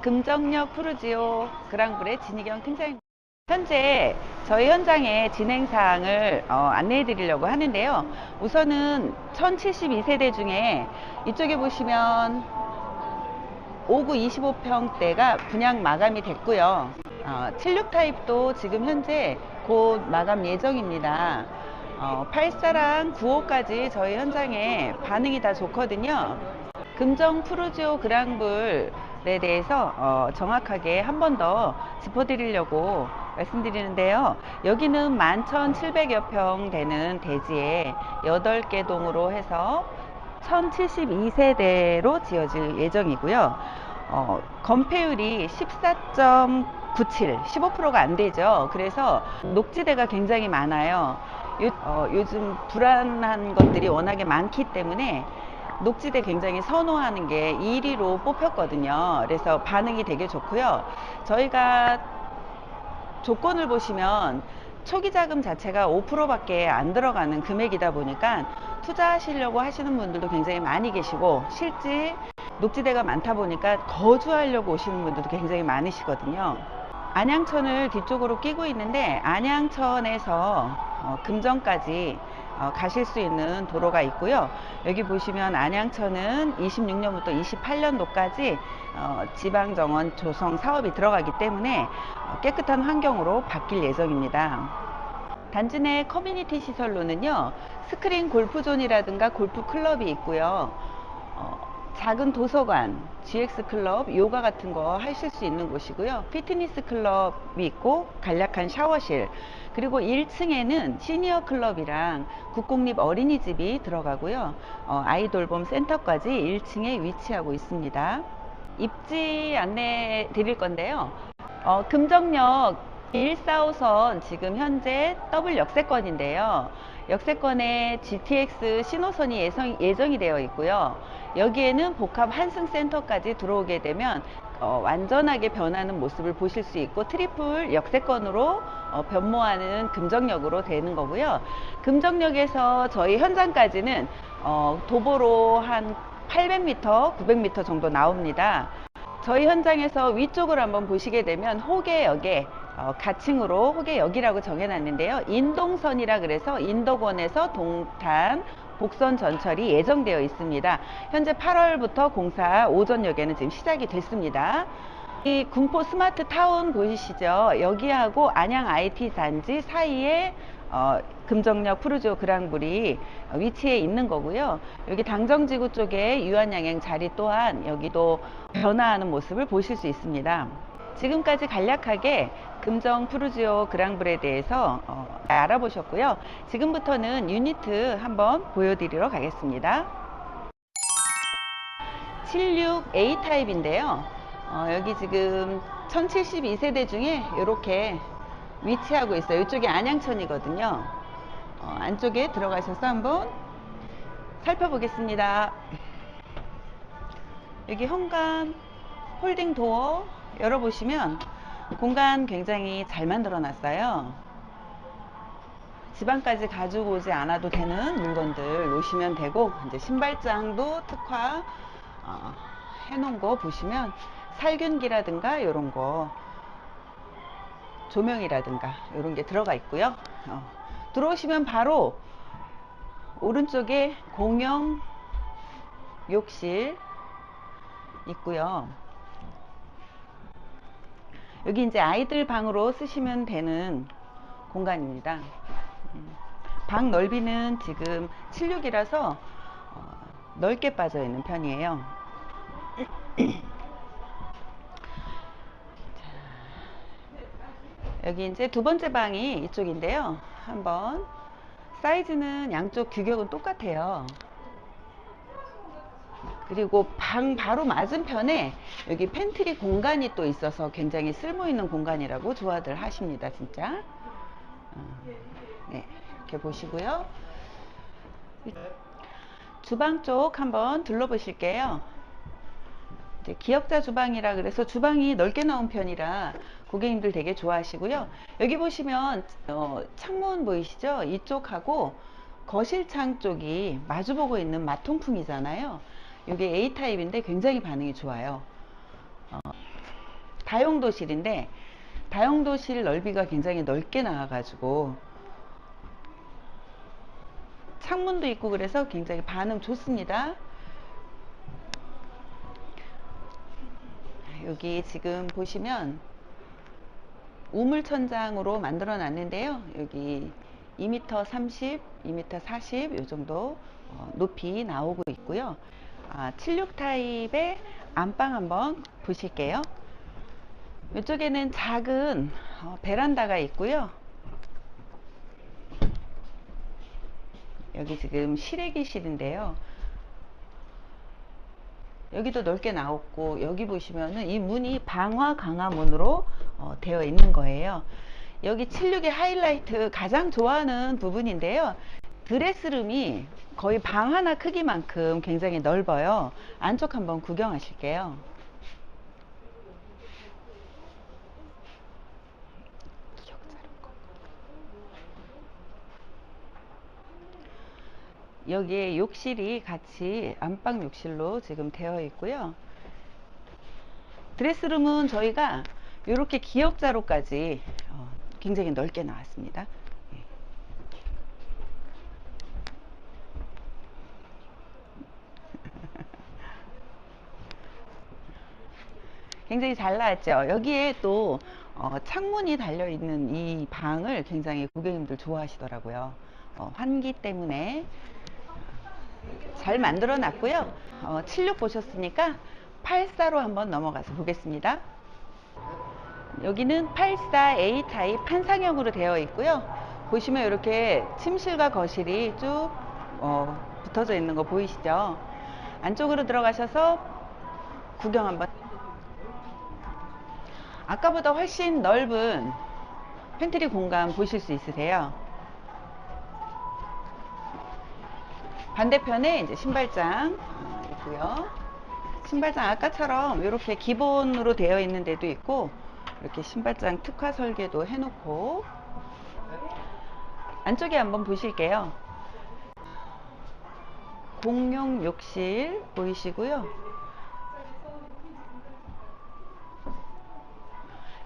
금정역 푸르지오 그랑블의 진희경 팀장입니다. 현재 저희 현장의 진행 사항을 어, 안내해 드리려고 하는데요. 우선은 1072세대 중에 이쪽에 보시면 5구 25평대가 분양 마감이 됐고요. 어, 76 타입도 지금 현재 곧 마감 예정입니다. 어, 84랑 95까지 저희 현장에 반응이 다 좋거든요. 금정 푸르지오 그랑블 에 대해서 어, 정확하게 한 번 더 짚어드리려고 말씀드리는데요. 여기는 11,700여 평 되는 대지에 8개 동으로 해서 1072세대로 지어질 예정이고요. 어, 건폐율이 14.97, 15%가 안 되죠. 그래서 녹지대가 굉장히 많아요. 요, 어, 요즘 불안한 것들이 워낙에 많기 때문에 녹지대 굉장히 선호하는 게 1위로 뽑혔거든요. 그래서 반응이 되게 좋고요. 저희가 조건을 보시면 초기 자금 자체가 5%밖에 안 들어가는 금액이다 보니까 투자하시려고 하시는 분들도 굉장히 많이 계시고 실제 녹지대가 많다 보니까 거주하려고 오시는 분들도 굉장히 많으시거든요. 안양천을 뒤쪽으로 끼고 있는데 안양천에서 어, 금정까지 어, 가실 수 있는 도로가 있고요. 여기 보시면 안양천은 26년부터 28년도까지 어, 지방정원 조성 사업이 들어가기 때문에 어, 깨끗한 환경으로 바뀔 예정입니다. 단지 내 커뮤니티 시설로는요, 스크린 골프존이라든가 골프 클럽이 있고요. 어, 작은 도서관, GX 클럽, 요가 같은 거 하실 수 있는 곳이고요. 피트니스 클럽이 있고 간략한 샤워실, 그리고 1층에는 시니어 클럽이랑 국공립 어린이집이 들어가고요. 어, 아이돌봄 센터까지 1층에 위치하고 있습니다. 입지 안내 드릴 건데요. 어, 금정역 145선 지금 현재 더블 역세권인데요. 역세권에 GTX 신호선이 예정, 예정이 되어 있고요. 여기에는 복합 한승센터까지 들어오게 되면 어, 완전하게 변하는 모습을 보실 수 있고 트리플 역세권으로 어, 변모하는 금정역으로 되는 거고요. 금정역에서 저희 현장까지는 어, 도보로 한 800m, 900m 정도 나옵니다. 저희 현장에서 위쪽을 한번 보시게 되면 호계역에 어, 가칭으로 호계역이라고 정해놨는데요. 인동선이라 그래서 인덕원에서 동탄 복선 전철이 예정되어 있습니다. 현재 8월부터 공사 오전역에는 지금 시작이 됐습니다. 이 군포 스마트 타운 보이시죠? 여기하고 안양 IT 단지 사이에 어, 금정역 푸르지오 그랑블이 위치해 있는 거고요. 여기 당정지구 쪽에 유한양행 자리 또한 여기도 변화하는 모습을 보실 수 있습니다. 지금까지 간략하게 금정 푸르지오 그랑블에 대해서 어, 알아보셨고요. 지금부터는 유니트 한번 보여드리러 가겠습니다. 76A 타입인데요. 어, 여기 지금 1072세대 중에 이렇게 위치하고 있어요. 이쪽이 안양천이거든요. 어, 안쪽에 들어가셔서 한번 살펴보겠습니다. 여기 현관 홀딩 도어 열어보시면 공간 굉장히 잘 만들어 놨어요. 지방까지 가지고 오지 않아도 되는 물건들 놓으시면 되고 이제 신발장도 특화 어, 해놓은 거 보시면 살균기라든가 이런 거 조명이라든가 이런 게 들어가 있고요. 어, 들어오시면 바로 오른쪽에 공용 욕실 있고요. 여기 이제 아이들 방으로 쓰시면 되는 공간입니다. 음, 방 넓이는 지금 76이라서 어, 넓게 빠져 있는 편이에요. 여기 이제 두 번째 방이 이쪽인데요. 한번 사이즈는 양쪽 규격은 똑같아요. 그리고 방 바로 맞은편에 여기 팬트리 공간이 또 있어서 굉장히 쓸모 있는 공간이라고 좋아들 하십니다, 진짜. 어, 네, 이렇게 보시고요. 주방 쪽 한번 둘러보실게요. 기역자 주방이라 그래서 주방이 넓게 나온 편이라 고객님들 되게 좋아하시고요. 여기 보시면 어, 창문 보이시죠? 이쪽하고 거실창 쪽이 마주보고 있는 마통풍이잖아요. 이게 A타입인데 굉장히 반응이 좋아요. 어, 다용도실인데 다용도실 넓이가 굉장히 넓게 나와가지고 창문도 있고 그래서 굉장히 반응 좋습니다. 여기 지금 보시면 우물천장으로 만들어 놨는데요. 여기 2m 30, 2m 40 이 정도 어, 높이 나오고 있고요. 아, 76 타입의 안방 한번 보실게요. 이쪽에는 작은 어, 베란다가 있고요. 여기 지금 실외기실인데요. 여기도 넓게 나왔고 여기 보시면은 이 문이 방화 강화 문으로 어, 되어 있는 거예요. 여기 76의 하이라이트 가장 좋아하는 부분인데요. 드레스룸이 거의 방 하나 크기만큼 굉장히 넓어요. 안쪽 한번 구경하실게요. 여기에 욕실이 같이 안방 욕실로 지금 되어 있고요. 드레스룸은 저희가 이렇게 기역자로까지 어, 굉장히 넓게 나왔습니다. 예. 굉장히 잘 나왔죠. 여기에 또 어, 창문이 달려 있는 이 방을 굉장히 고객님들 좋아하시더라고요. 어, 환기 때문에 잘 만들어 놨고요. 어, 76 보셨으니까 84로 한번 넘어가서 보겠습니다. 여기는 84A 타입 판상형으로 되어 있고요. 보시면 이렇게 침실과 거실이 쭉 어, 붙어져 있는 거 보이시죠? 안쪽으로 들어가셔서 구경 한번. 아까보다 훨씬 넓은 팬트리 공간 보실 수 있으세요. 반대편에 이제 신발장 어, 있고요. 신발장 아까처럼 이렇게 기본으로 되어 있는 데도 있고 이렇게 신발장 특화 설계도 해놓고 안쪽에 한번 보실게요. 공용 욕실 보이시고요.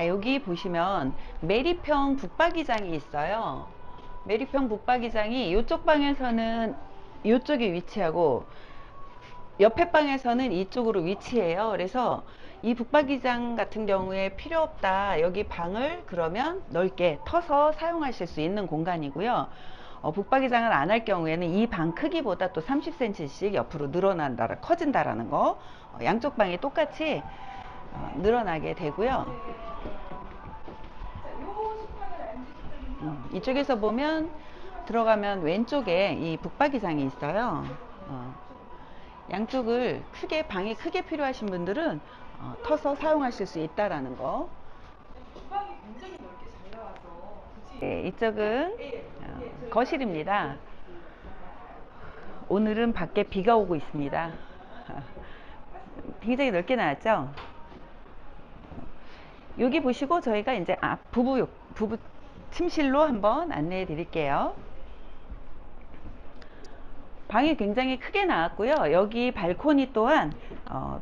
아, 여기 보시면 메리평 북박이장이 있어요. 메리평 북박이장이 이쪽 방에서는 이쪽에 위치하고 옆에 방에서는 이쪽으로 위치해요. 그래서 이 북박이장 같은 경우에 필요 없다. 여기 방을 그러면 넓게 터서 사용하실 수 있는 공간이고요. 어, 북박이장을 안 할 경우에는 이 방 크기보다 또 30cm씩 옆으로 늘어난다, 커진다라는 거. 어, 양쪽 방이 똑같이 어, 늘어나게 되고요. 음, 이쪽에서 보면 들어가면 왼쪽에 이 북박이장이 있어요. 어, 양쪽을 크게 방이 크게 필요하신 분들은 어, 터서 사용하실 수 있다라는 거. 네, 이쪽은 어, 거실입니다. 오늘은 밖에 비가 오고 있습니다. 굉장히 넓게 나왔죠? 여기 보시고 저희가 이제 아, 부부 부부 침실로 한번 안내해 드릴게요. 방이 굉장히 크게 나왔고요. 여기 발코니 또한 어,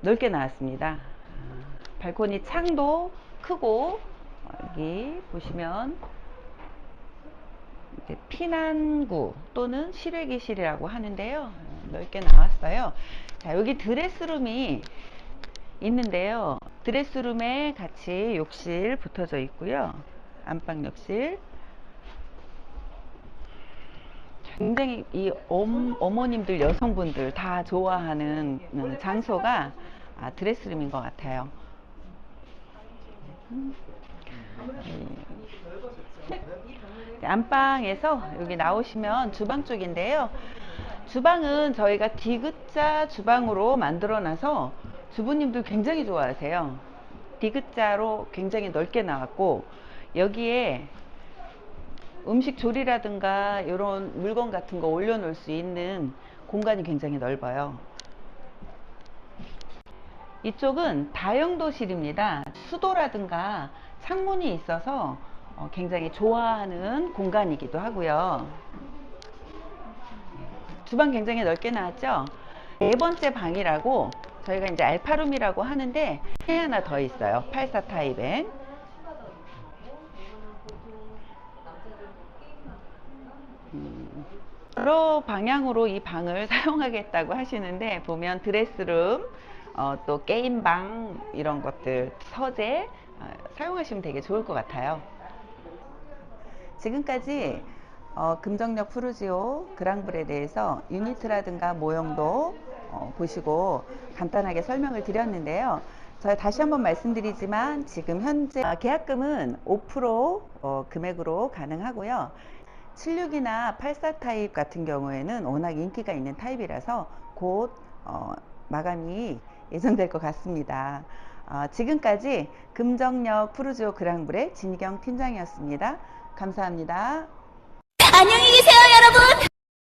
넓게 나왔습니다. 발코니 창도 크고 여기 보시면 피난구 또는 실외기실이라고 하는데요. 넓게 나왔어요. 자, 여기 드레스룸이 있는데요. 드레스룸에 같이 욕실 붙어져 있고요. 안방 욕실. 굉장히 이 엄, 어머님들 여성분들 다 좋아하는 음, 장소가 아, 드레스룸인 것 같아요. 음. 네, 안방에서 여기 나오시면 주방 쪽인데요. 주방은 저희가 디귿자 주방으로 만들어 놔서 주부님들 굉장히 좋아하세요. 디귿자로 굉장히 넓게 나왔고 여기에 음식 조리라든가 이런 물건 같은 거 올려놓을 수 있는 공간이 굉장히 넓어요. 이쪽은 다용도실입니다. 수도라든가 창문이 있어서 어, 굉장히 좋아하는 공간이기도 하고요. 주방 굉장히 넓게 나왔죠? 네 번째 방이라고 저희가 이제 알파룸이라고 하는데 해 하나 더 있어요. 84 타입에. 여러 방향으로 이 방을 사용하겠다고 하시는데 보면 드레스룸, 어, 또 게임방 이런 것들 서재 어, 사용하시면 되게 좋을 것 같아요. 지금까지 어, 금정역 푸르지오 그랑블에 대해서 유니트라든가 모형도 어, 보시고 간단하게 설명을 드렸는데요. 저희 다시 한번 말씀드리지만 지금 현재 아, 계약금은 5% 어, 금액으로 가능하고요. 76이나 84 타입 같은 경우에는 워낙 인기가 있는 타입이라서 곧 어, 마감이 예정될 것 같습니다. 어, 지금까지 금정역 푸르지오 그랑블의 진경 팀장이었습니다. 감사합니다. 안녕히 계세요, 여러분!